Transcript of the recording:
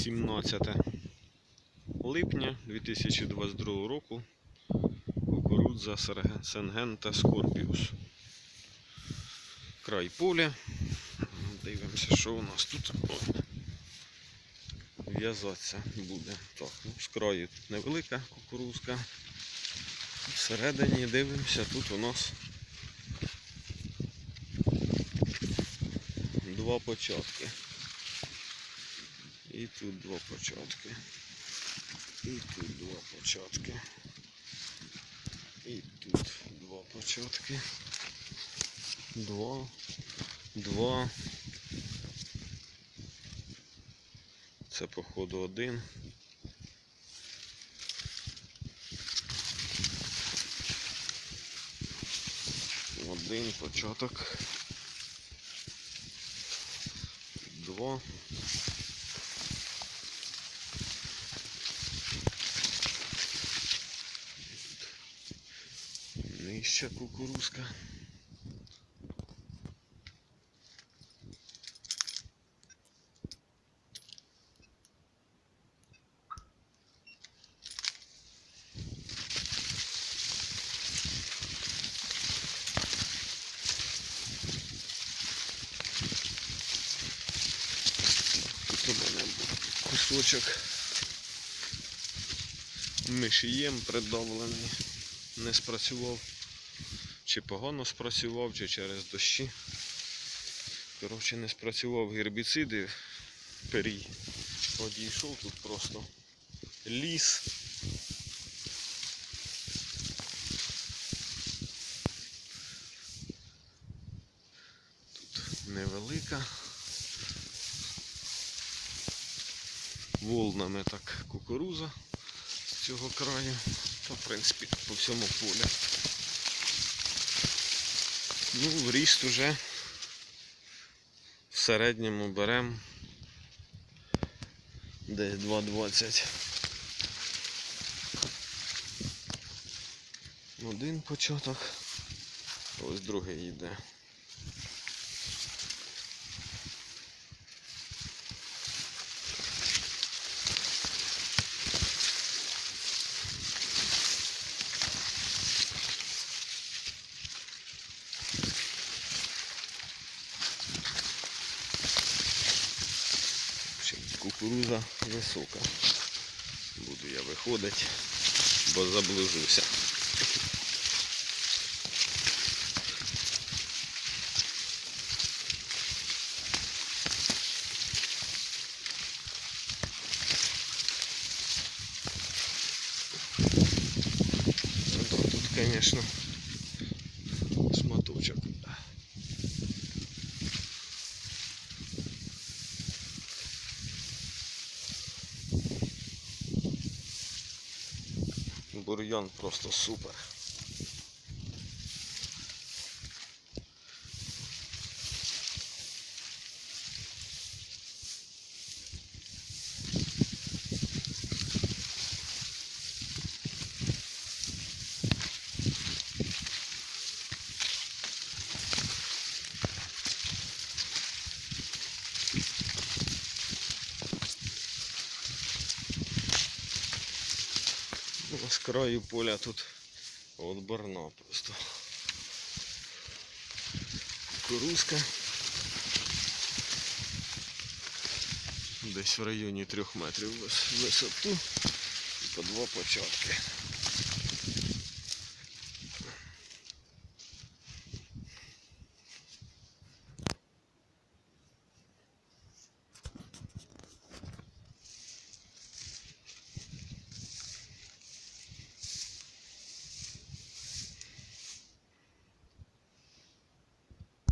17 липня 2022 року. Кукурудза Сенгента Скорпіус. Край поля. Дивимося, що у нас тут в'язатися буде. Так, ну, з краю невелика кукурузка. Всередині дивимося, тут у нас два початки. І тут два початки. І тут два початки. І тут два початки. Два. Два. Це походу один. Один початок. Два. Нижча кукурузка. Мене був кусочок мишієм придавлений. Не спрацював. Чи погано спрацював, чи через дощі. Коротше, не спрацював гербіциди. Перій. Одійшов тут просто ліс. Тут невелика. волнами так кукуруза з цього краю. Та, в принципі, по всьому полю. Ну, в ріст уже в середньому беремо десь 2,20. Один початок, ось другий йде. Кукуруза висока. Буду я виходити, бо заблужуся. То Тут, конечно, Бур'ян просто супер. З краю поля тут от барна просто. Кукурузка. Десь в районі трьох метрів висоту і по два початки.